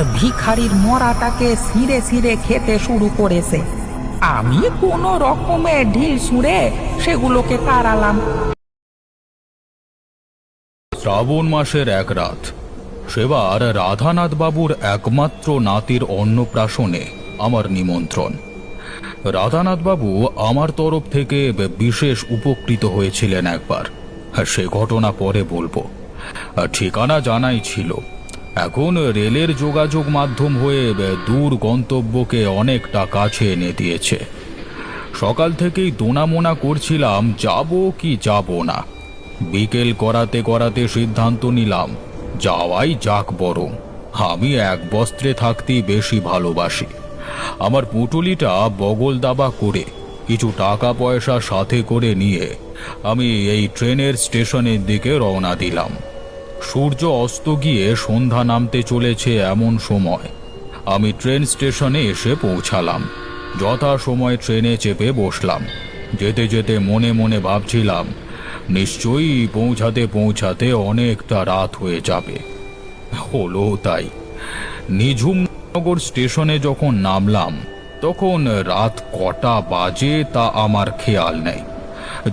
আর ভিখারির মরাটাকে ছিঁড়ে ছিঁড়ে খেতে শুরু করেছে। আমি কোনো রকমে ঢিল ছুঁড়ে সেগুলোকে তাড়ালাম। শ্রাবণ মাসের এক রাত। সেবার রাধানাথ বাবুর একমাত্র নাতির অন্নপ্রাশনে আমার নিমন্ত্রণ। রাধানাথ বাবু আমার তরফ থেকে বিশেষ উপকৃত হয়েছিলেন একবার। সে ঘটনা পরে বলব। ঠিকানা জানাই ছিল। এখন রেলের যোগাযোগ মাধ্যম হয়ে দূর গন্তব্যকে অনেকটা কাছে এনে দিয়েছে। সকাল থেকেই দোনামোনা করছিলাম, যাব কি যাব না। বিকেল করাতে করাতে সিদ্ধান্ত নিলাম, যাওয়াই যাক বরং। আমি এক বস্ত্রে থাকতেই বেশি ভালোবাসি। আমার পুটুলিটা বগল দাবা করে, কিছু টাকা পয়সা সাথে করে নিয়ে আমি এই ট্রেনের স্টেশনের দিকে রওনা দিলাম। সূর্য অস্ত গিয়ে সন্ধ্যা নামতে চলেছে এমন সময়। আমি ট্রেন স্টেশনে এসে পৌঁছালাম। যথা সময় ট্রেনে চেপে বসলাম। যেতে যেতে মনে মনে ভাবছিলাম, নিশ্চয়ই পৌঁছাতে পৌঁছাতে অনেকটা রাত হয়ে যাবে। হলো তাই। নিঝুমনগর স্টেশনে যখন নামলাম, তখন রাত কটা বাজে তা আমার খেয়াল নেই।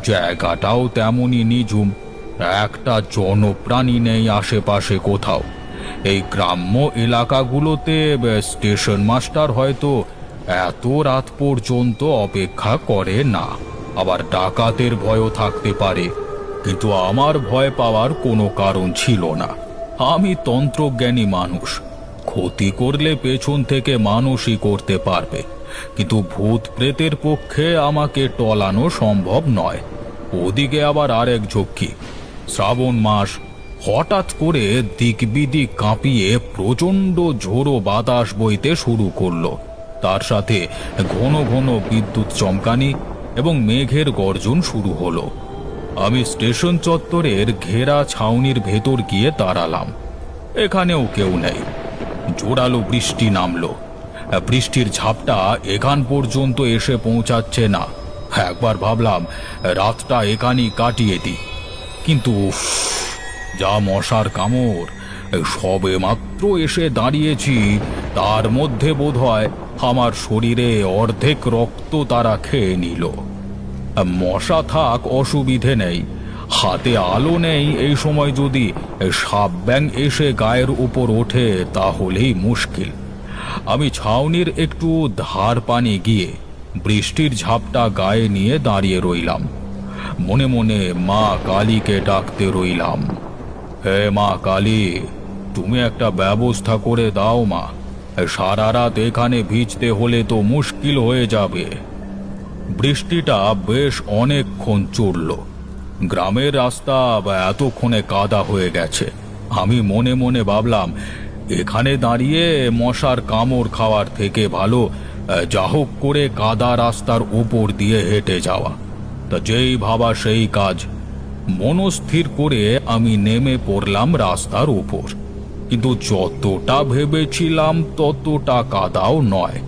জায়গাটাও তেমনই নিঝুম। একটা জনপ্রাণী নেই আশেপাশে কোথাও। এই গ্রাম্য এলাকাগুলোতে স্টেশন মাস্টার হয়তো এত রাত পর্যন্ত অপেক্ষা করে না। আবার ডাকাতের ভয়ও থাকতে পারে। কিন্তু আমার ভয় পাওয়ার কোনো কারণ ছিল না। আমি তন্ত্রজ্ঞানী মানুষ। ক্ষতি করলে পেছন থেকে মানুষই করতে পারবে। কিন্তু ভূত প্রেতের পক্ষে আমাকে টলানো সম্ভব নয়। ওদিকে আবার আরেক ঝক্কি। শ্রাবণ মাস হঠাৎ করে দিকবিদিক কাঁপিয়ে প্রচণ্ড ঝোড়ো বাতাস বইতে শুরু করল। তার সাথে ঘন ঘন বিদ্যুৎ চমকানি এবং মেঘের গর্জন শুরু হলো। আমি স্টেশন চত্বরের ঘেরা ছাউনির ভেতর গিয়ে দাঁড়ালাম। এখানেও কেউ নেই। জোরালো বৃষ্টি নামলো। বৃষ্টির ঝাপটা এখান পর্যন্ত এসে পৌঁছাচ্ছে না। একবার ভাবলাম, রাতটা এখানেই কাটিয়ে দিই। কিন্তু যা মশার কামড়, সবে মাত্র এসে দাঁড়িয়েছি, তার মধ্যে বোধহয় আমার শরীরে অর্ধেক রক্ত তারা খেয়ে নিল। মশা থাক, অসুবিধে নেই। হাতে আলো নেই, এই সময় যদি সাপ ব্যাং এসে গায়ের উপর ওঠে, তাহলেই মুশকিল। আমি ছাউনির একটু ধার পানি গিয়ে বৃষ্টির ঝাপটা গায়ে নিয়ে দাঁড়িয়ে রইলাম। মনে মনে মা কালীকে ডাকতে রইলাম। হে মা কালী, তুমি একটা ব্যবস্থা করে দাও মা। সারা রাত এখানে ভিজতে হলে তো মুশকিল হয়ে যাবে। বৃষ্টিটা বেশ অনেকক্ষণ চড়ল। গ্রামের রাস্তা এতক্ষণে কাদা হয়ে গেছে। আমি মনে মনে ভাবলাম, এখানে দাঁড়িয়ে মশার কামড় খাওয়ার থেকে ভালো যা হোক করে কাদা রাস্তার উপর দিয়ে হেঁটে যাওয়া। তা যেই ভাবা সেই কাজ। মনস্থির করে আমি নেমে পড়লাম রাস্তার উপর। কিন্তু যতটা ভেবেছিলাম ততটা কাদাও নয়।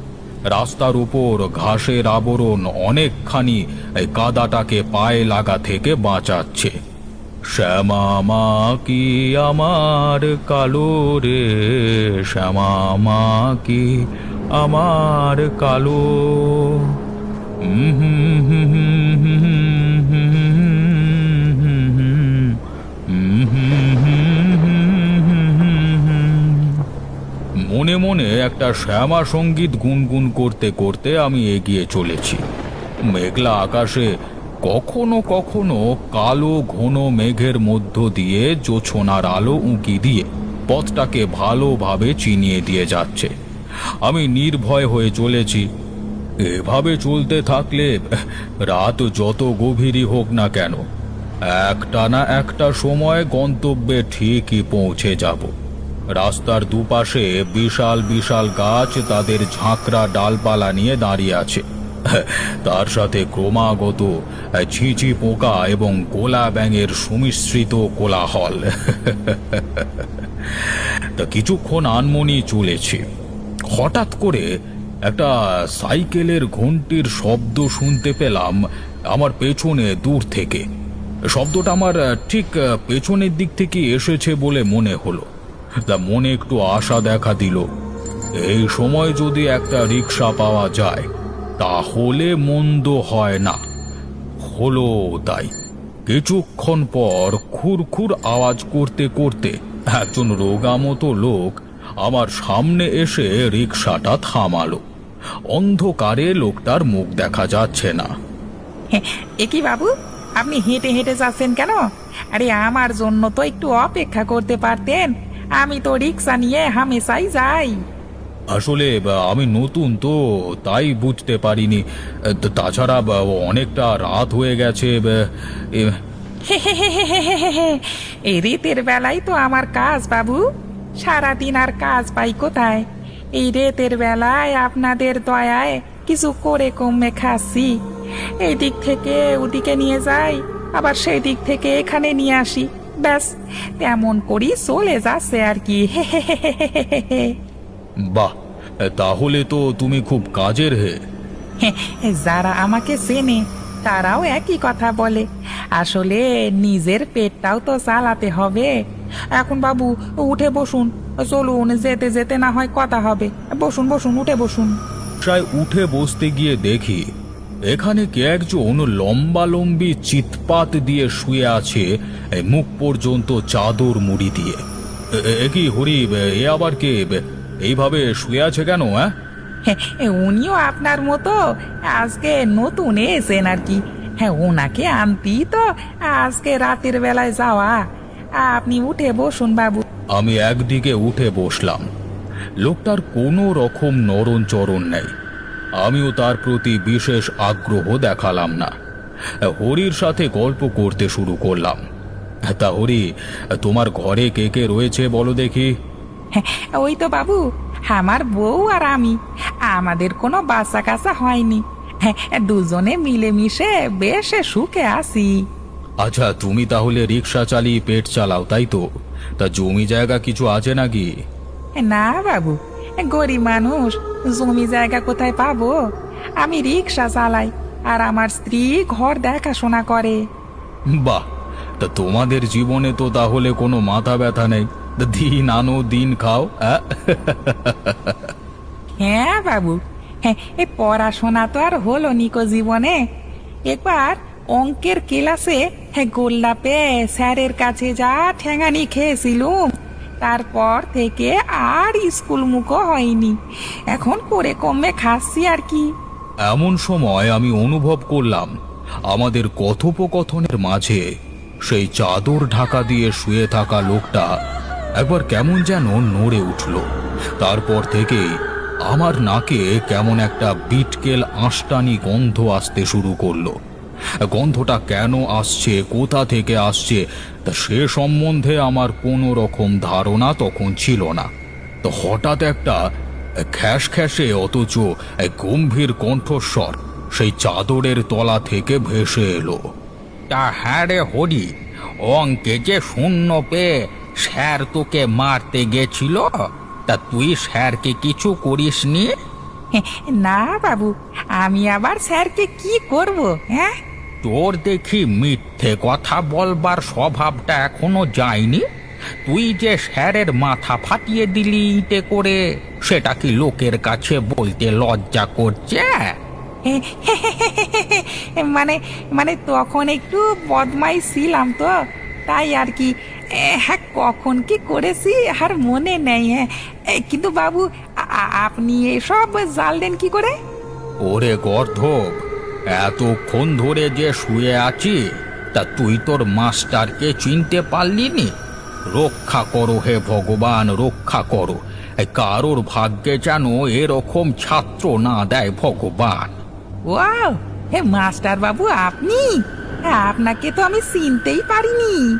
রাস্তার উপর ঘাসের আবরণ অনেকখানি এই কাদাটাকে পায়ে লাগা থেকে বাঁচাচ্ছে। শ্যামা মা কি আমার কালো রে? শ্যামা মা কি আমার কালো? হুম হুম হুম। মনে মনে একটা শ্যামা সংগীত গুনগুন করতে করতে আমি এগিয়ে চলেছি। মেঘলা আকাশে কখনো কখনো কালো ঘন মেঘের মধ্য দিয়ে জোছনার আলো উঁকি দিয়ে পথটাকে ভালোভাবে চিনিয়ে দিয়ে যাচ্ছে। আমি নির্ভয় হয়ে চলেছি। এভাবে চলতে থাকলে রাত যত গভীরই হোক না কেন, একটা না একটা সময় গন্তব্যে ঠিকই পৌঁছে যাব। রাস্তার দুপাশে বিশাল বিশাল গাছ তাদের ঝাঁকড়া ডালপালা নিয়ে দাঁড়িয়ে আছে। তার সাথে ক্রমাগত ঝিঝি পোকা এবং গোলা ব্যাঙের সুমিশ্রিত কোলাহল। তা কিছুক্ষণ আনমনি চলেছে। হঠাৎ করে একটা সাইকেলের ঘন্টির শব্দ শুনতে পেলাম আমার পেছনে দূর থেকে। শব্দটা আমার ঠিক পেছনের দিক থেকে এসেছে বলে মনে হলো। তা মনে একটু আশা দেখা দিল। এই সময় যদি একটা রিক্সা পাওয়া যায়, তাহলে মন্দ হয় না। হলো তাই। কিছুক্ষণ পর খুরখুর আওয়াজ করতে করতে একজন রোগা মতো লোক আমার সামনে এসে রিক্সাটা থামালো। অন্ধকারে লোকটার মুখ দেখা যাচ্ছে না। এ কি বাবু, আপনি হেঁটে হেঁটে যাচ্ছেন কেন? আরে আমার জন্য তো একটু অপেক্ষা করতে পারতেন। আমি তো রিক্সা নিয়ে হামেশাই যাই। আসলে বা, আমি নতুন তো তাই বুঝতে পারিনি। তা- তাছাড়া বা, অনেকটা রাত হয়ে গেছে বা, এ- এই রেতের বেলায় তো আমার কাজ বাবু। সারাদিন আর কাজ পাই কোথায়? এই রেতের বেলায় আপনাদের দয়ায় কিছু করে কমে খাচ্ছি এই দিক থেকে ওদিকে নিয়ে যাই আবার সেই দিক থেকে এখানে নিয়ে আসি। ব্যাস তেমন করি চলে যাচ্ছে আর কি। বাহ তাহলে তো তুমি খুব কাজের হে। যারা আমাকে চেনে তারাও একই কথা বলে। আসলে নিজের পেটটাও তো চালাতে হবে। এখন বাবু উঠে বসুন। চলুন যেতে যেতে না হয় কথা হবে। বসুন বসুন উঠে বসুন। প্রায় উঠে বসতে গিয়ে দেখি এখানে কে একজন লম্বা লম্বি চিৎপাত দিয়ে শুয়ে আছে মুখ পর্যন্ত চাদর মুড়ি দিয়ে? এ কি হরি এ আবার কে? এইভাবে শুয়ে আছে কেন হ্যাঁ হ্যাঁ, উনিও আপনার মতো। আজকে নতুন এসেন আর কি। হ্যাঁ ওনাকে আনতি তো আজকে রাতের বেলায় যাওয়া। আপনি উঠে বসুন বাবু। আমি একদিকে উঠে বসলাম। লোকটার কোনো রকম নরণ চরণ নেই। আমিও তার প্রতি বিশেষ আগ্রহ দেখালাম না। হরির সাথে গল্প করতে শুরু করলাম। তা হরি তোমার ঘরে কে কে রয়েছে বলো দেখি। হ্যাঁ, ওই তো বাবু আমার বউ আর আমি। আমাদের কোনো বাসা কাচ্চা হয়নি। হ্যাঁ, দুজনে মিলেমিশে বেশ সুখে আছি। আচ্ছা তুমি তাহলে রিক্সা চালিয়ে পেট চালাও তাই তো? তা জমি জায়গা কিছু আছে নাকি? না বাবু গরিব মানুষ জমি জায়গা কোথায় পাবো আমি রিক্সা চালাই আর আমার স্ত্রী ঘর দেখাশোনা করে বাহ তা তোমাদের জীবনে তো তাহলে কোনো মাথা ব্যথা নেই দিন আনো দিন খাও হ্যাঁ হ্যাঁ বাবু হ্যাঁ এ পড়াশোনা তো আর হলো নিকো জীবনে একবার অঙ্কের ক্লাসে হ্যাঁ গোল্লাপে স্যারের কাছে যা ঠেঙানি খেয়েছিলুম তারপর থেকে আর স্কুল মুখও হয়নি। এখন করে কমে খাচ্ছি আর কি। এমন সময় আমি অনুভব করলাম, আমাদের কথোপকথনের মাঝে সেই চাদর ঢাকা দিয়ে শুয়ে থাকা লোকটা একবার কেমন যেন নড়ে উঠল। তারপর থেকে আমার নাকে কেমন একটা বিটকেল আঁশটানি গন্ধ আসতে শুরু করল। গন্ধটা কেন আসছে? কোথা থেকে আসছে? তা সে সম্বন্ধে আমার কোনো রকম ধারণা তখন ছিল না। তো হঠাৎ একটা খ্যাস খ্যাসে অথচ গম্ভীর কণ্ঠস্বর সেই চাদরের তলা থেকে ভেসে এলো। তা হ্যাঁ রে হরি, অঙ্কে যে শূন্য পেয়ে স্যার তোকে মারতে গেছিল, তা তুই স্যারকে কিছু করিসনি? না বাবু, আমি আবার স্যারকে কি করব হ্যাঁ? তোর দেখি মিথ্যে কথা বলবার স্বভাবটা এখনও যায়নি? তুই যে স্যারের মাথা ফাটিয়ে দিলি ইটে করে সেটা কি লোকের কাছে বলতে লজ্জা করছে? মানে মানে তখন একটু বদমাই ছিলাম তো তাই আর কি। হ্যাঁ কখন কি করেছি আর মনে নেই হ্যাঁ। কিন্তু বাবু আপনি এসব জানলেন কি করে? ওরে গর্ধব এতক্ষণ ধরে যে শুয়ে আছি তা তুই তোর মাস্টারকে চিনতে পারলি নি? রক্ষা করো হে ভগবান রক্ষা করো। কারোর ভাগ্যে যেন এরকম ছাত্র না দেয় ভগবান। ওয়াও হে মাস্টার বাবু আপনি? আপনাকে তো আমি চিনতেই পারিনি।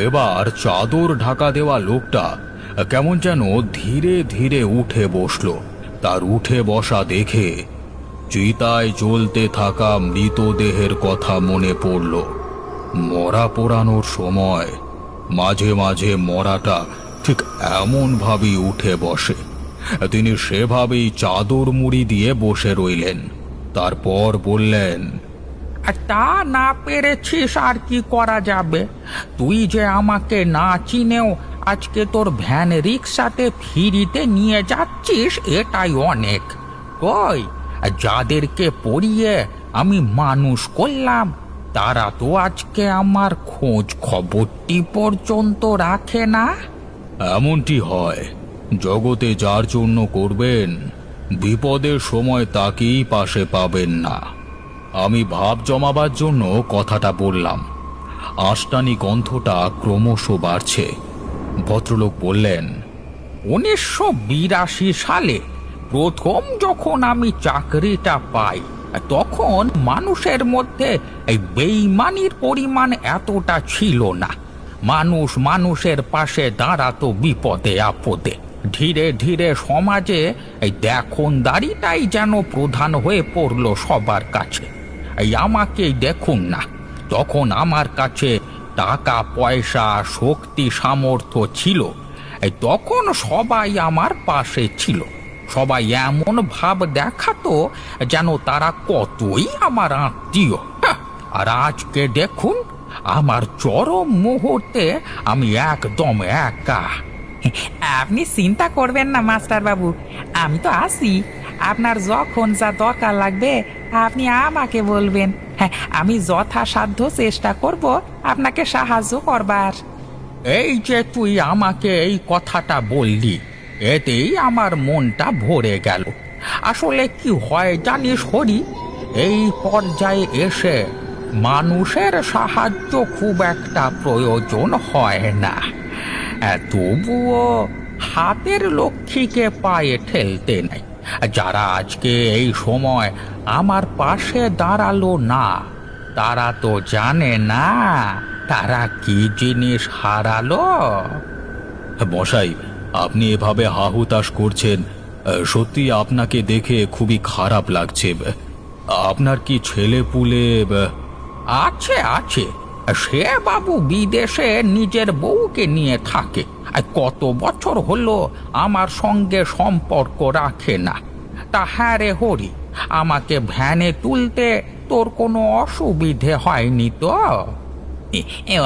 এবার চাদর ঢাকা দেওয়া লোকটা কেমন যেন ধীরে ধীরে উঠে বসল। তার উঠে বসা দেখে চিতায় জ্বলতে থাকা মৃতদেহের কথা মনে পড়ল। মরা পোড়ানোর সময় মাঝে মাঝে মরাটা ঠিক এমন ভাবেই উঠে বসে। তিনি সেভাবেই চাদর মুড়ি দিয়ে বসে রইলেন। তারপর বললেন তা না পেরেছিস আর কি করা যাবে? তুই যে আমাকে না চিনেও আজকে তোর ভ্যান রিক্সাতে ফিরিতে নিয়ে যাচ্ছিস, এটাই অনেক। কই? যাদেরকে পড়িয়ে আমি মানুষ করলাম তারা তো আজকে আমার খোঁজ খবরটি পর্যন্ত রাখে না। এমনটি হয় জগতে যার জন্য করবেন বিপদের সময় তাকেই পাশে পাবেন না। আমি ভাব জমাবার জন্য কথাটা বললাম। আষ্টানি গন্ধটা ক্রমশ বাড়ছে। ভদ্রলোক বললেন উনিশশো বিরাশি সালে প্রথম যখন আমি চাকরিটা পাই, তখন মানুষের মধ্যে এই বেইমানির পরিমাণ এতটা ছিল না। মানুষ মানুষের পাশে দাঁড়াতো বিপদে আপদে। ধীরে ধীরে সমাজে এই দেখুন দেখনদারিটাই যেন প্রধান হয়ে পড়ল সবার কাছে। এই আমাকেই দেখুন না, তখন আমার কাছে টাকা, পয়সা, শক্তি, সামর্থ্য ছিল। তখন সবাই আমার পাশে ছিল। সবাই এমন ভাব দেখাতো যেন তারা কতই আমার আত্মীয়। হ্যাঁ, আর আজকে দেখুন আমার চরম মুহূর্তে আমি একদম একা। আপনি চিন্তা করবেন না মাস্টার বাবু আমি তো আছি। আপনার যখন যা দরকার লাগবে আপনি আমাকে বলবেন। হ্যাঁ আমি যথাসাধ্য চেষ্টা করব আপনাকে সাহায্য করবার। এই যে তুই আমাকে এই কথাটা বললি এতেই আমার মনটা ভরে গেল। আসলে কি হয় জানিস, হরি? এই পর্যায়ে এসে মানুষের সাহায্য খুব একটা প্রয়োজন হয় না। তবুও হাতের লক্ষ্মীকে পায়ে ঠেলতে নাই। যারা আজকে এই সময় আমার পাশে দাঁড়াল না, তারা তো জানে না, তারা কি জিনিস হারালো? মশাই আপনি এভাবে হাহুতাশ করছেন সত্যি আপনাকে দেখে খুবই খারাপ লাগছে। আপনার কি ছেলে পুলে আছে আছে। সে বাবু বিদেশে নিজের বউকে নিয়ে থাকে। আর কত বছর হলো আমার সঙ্গে সম্পর্ক রাখে না। তা হ্যাঁ রে হরি আমাকে ভ্যানে তুলতে তোর কোনো অসুবিধে হয়নি তো?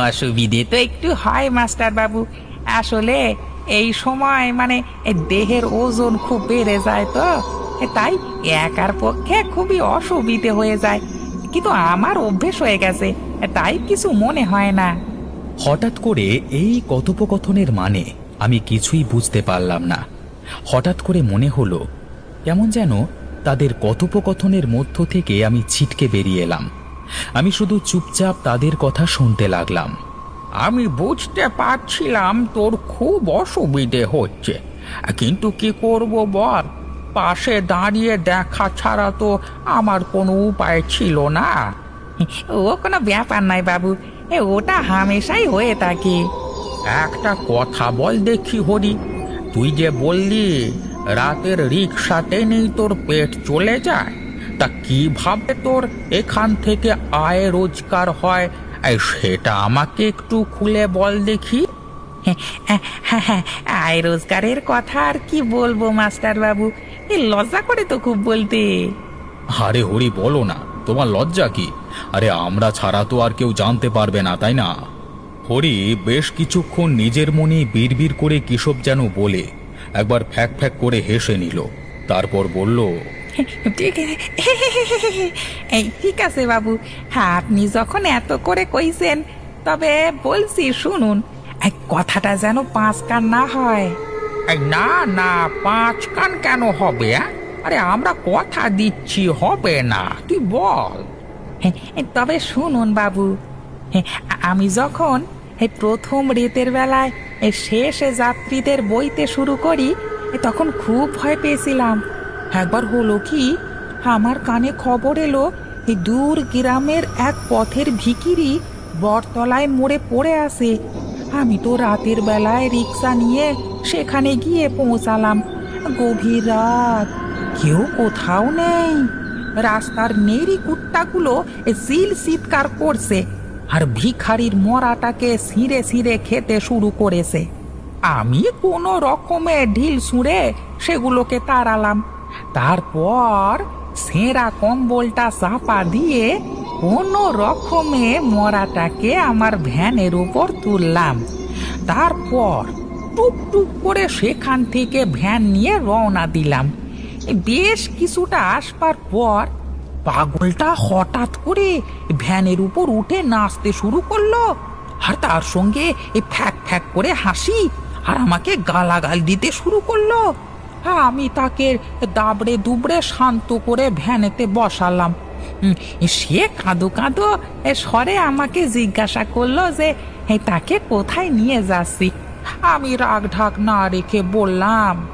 অসুবিধে তো একটু হয় মাস্টার বাবু আসলে এই সময় মানে এ দেহের ওজন খুব বেড়ে যায় তো তাই একার পক্ষে খুবই অসুবিধে হয়ে যায়। কিন্তু আমার অভ্যেস হয়ে গেছে তাই কিছু মনে হয় না। হঠাৎ করে এই কথোপকথনের মানে আমি কিছুই বুঝতে পারলাম না। হঠাৎ করে মনে হলো, কেমন যেন তাদের কথোপকথনের মধ্য থেকে আমি ছিটকে বেরিয়ে এলাম। আমি শুধু চুপচাপ তাদের কথা শুনতে লাগলাম। আমি বুঝতে পারছিলাম তোর খুব অসুবিধে হচ্ছে। কিন্তু কি করব বল? পাশে দাঁড়িয়ে দেখা ছাড়া তো আমার কোনো উপায় ছিল না। ও কোনো ব্যাপার নাই বাবু এ ওটা হামেশাই হয়ে থাকে। একটা কথা বল দেখি হরি। তুই যে বললি রাতের রিক্সাতে নেই তোর পেট চলে যায় তা কীভাবে তোর এখান থেকে আয় রোজগার হয় এই, সেটা আমাকে একটু খুলে বল দেখি। আয়, রোজগারের কথা আর কি বলব, মাস্টার বাবু? লজ্জা করে তো খুব বলতে। আরে হরি, বলো না, তোমার লজ্জা কি? আরে, আমরা ছাড়া তো আর কেউ জানতে পারবে না, তাই না? হরি, বেশ কিছুক্ষণ নিজের মনে বিড়বিড় করে কিসব যেন বলে। একবার ফ্যাক ফ্যাক করে হেসে নিল, তারপর বলল এই ঠিক আছে বাবু। হ্যাঁ আপনি যখন এত করে কইছেন তবে বলছি শুনুন এই কথাটা যেন পাঁচ কান না হয়। এই না না পাঁচ কান কেন হবে আ? আরে আমরা কথা দিচ্ছি হবে না। তুই বল। হ্যাঁ, তবে শুনুন বাবু হ্যাঁ, আমি যখন এই প্রথম রেতের বেলায় এই শেষে যাত্রীদের বইতে শুরু করি এ তখন খুব ভয় পেয়েছিলাম। একবার হলো কি, আমার কানে খবর এলো দূর গ্রামের এক পথের ভিকিরি বটতলায় মোড়ে পড়ে আছে। আমি তো রাতের বেলায় রিক্সা নিয়ে সেখানে গিয়ে পৌঁছালাম। গভীর রাত, কেউ কোথাও নেই। রাস্তার নেড়ি কুট্টাগুলো সিল চিৎকার করছে আর ভিখারির মরাটাকে ছিঁড়ে ছিঁড়ে খেতে শুরু করেছে। আমি কোনো রকমে ঢিল ছুঁড়ে সেগুলোকে তাড়ালাম। তারপর সেরা কম্বলটা চাপা দিয়ে কোনো রকমে মরাটাকে আমার ভ্যানের উপর তুললাম। তারপর টুক টুক করে সেখান থেকে ভ্যান নিয়ে রওনা দিলাম। বেশ কিছুটা আসবার পর পাগলটা হঠাৎ করে ভ্যানের উপর উঠে নাচতে শুরু করল আর তার সঙ্গে ফ্যাক ফ্যাক করে হাসি আর আমাকে গালাগাল দিতে শুরু করল। আমি তাকে দাবড়ে দুবড়ে শান্ত করে ভ্যানেতে বসালাম। সে কাঁদো কাঁদো এ স্বরে আমাকে জিজ্ঞাসা করল যে "এই তাকে কোথায় নিয়ে যাচ্ছি? আমি রাগ ঢাক না রেখে বললাম,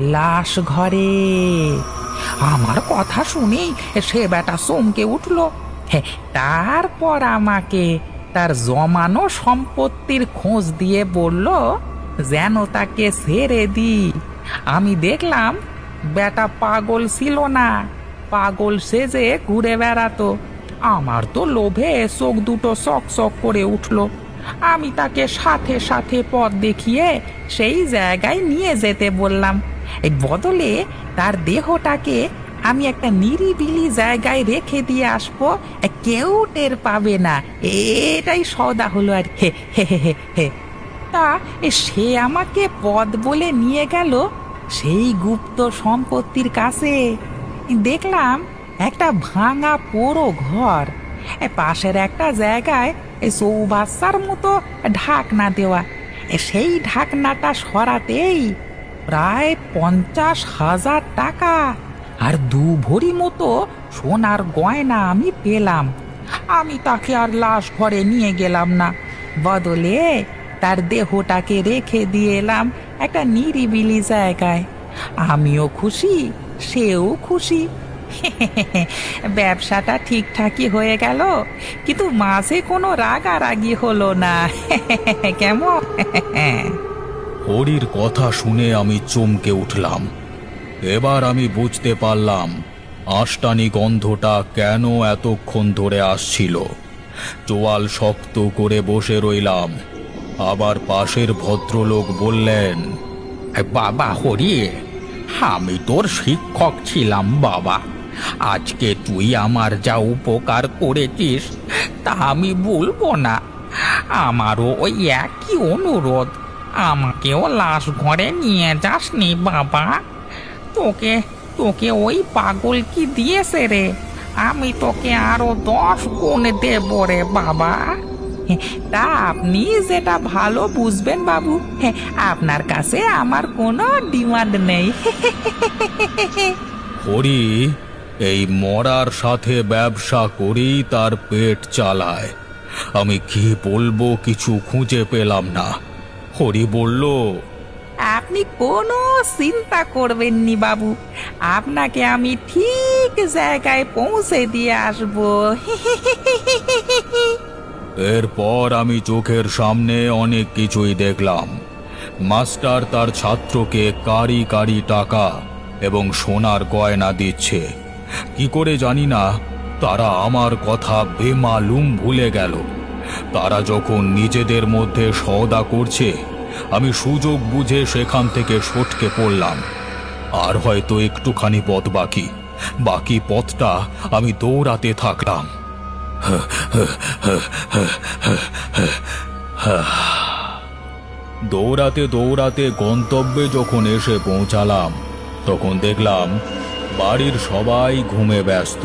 লাশ ঘরে। আমার কথা শুনেই সে বেটা চমকে উঠল। তারপর আমাকে তার জমানো সম্পত্তির খোঁজ দিয়ে বলল, যেন তাকে ছেড়ে দি আমি দেখলাম, বেটা পাগল ছিল না। পাগল সেজে ঘুরে বেড়াতো। আমার তো লোভে চোখ দুটো চক চক করে উঠল। আমি তাকে সাথে সাথে পথ দেখিয়ে সেই জায়গায় নিয়ে যেতে বললাম। এই বদলে তার দেহটাকে আমি একটা নিরিবিলি জায়গায় রেখে দিয়ে আসব, কেউ টের পাবে না। এটাই সওদা হলো আর হে হে হে হে। হে তা সে আমাকে পদ বলে নিয়ে গেল সেই গুপ্ত সম্পত্তির কাছে। দেখলাম একটা ভাঙা পোড়ো ঘর। পাশের একটা জায়গায় চৌবাচ্চার মতো ঢাকনা দেওয়া। সেই ঢাকনাটা সরাতেই প্রায় পঞ্চাশ হাজার টাকা আর দু ভরি মতো সোনার গয়না আমি পেলাম। আমি তাকে আর লাশ ঘরে নিয়ে গেলাম না। বদলে তার দেহটাকে রেখে দিয়ে এলাম একটা নিরিবিলি জায়গায়। আমিও খুশি, সেও খুশি। ব্যবসাটা ঠিকঠাকই হয়ে গেল, কিন্তু মাঝে কোনো রাগারাগি হলো না। কেমন? হরির কথা শুনে আমি চমকে উঠলাম। এবার আমি বুঝতে পারলাম, আষ্টানি গন্ধটা কেন এতক্ষণ ধরে আসছিল। চোয়াল শক্ত করে বসে রইলাম। আবার পাশের ভদ্রলোক বললেন বাবা হরি আমি তোর শিক্ষক ছিলাম, বাবা। আজকে তুই আমার যা উপকার করেছিস, তা আমি বলব না। আমারও ওই একই অনুরোধ, আমাকেও লাশ ঘরে নিয়ে যাসনি, বাবা। তোকে তোকে ওই পাগল কি দিয়েছে রে? আমি তোকে আরও দশ গুণ দেব রে, বাবা। তা আপনি যেটা ভালো বুঝবেন বাবু। হ্যাঁ, আপনার কাছে আমার কোনো ডিমান্ড নেই। হরি এই মরার সাথে ব্যবসা করেই তার পেট চালায়। আমি কি বলব কিছু খুঁজে পেলাম না। হরি বলল আপনি কোনো চিন্তা করবেন নি বাবু। আপনাকে আমি ঠিক জায়গায় পৌঁছে দিয়ে আসব। এরপর আমি চোখের সামনে অনেক কিছুই দেখলাম। মাস্টার তার ছাত্রকে কারি কারি টাকা এবং সোনার গয়না দিচ্ছে। কি করে জানি না, তারা আমার কথা বেমালুম ভুলে গেল। তারা যখন নিজেদের মধ্যে সওদা করছে, আমি সুযোগ বুঝে সেখান থেকে সটকে পড়লাম। আর হয়তো একটুখানি পথ বাকি। বাকি পথটা আমি দৌড়াতে থাকলাম দৌড়াতে দৌড়াতে গন্তব্যে যখন এসে পৌঁছালাম তখন দেখলাম বাড়ির সবাই ঘুমে ব্যস্ত।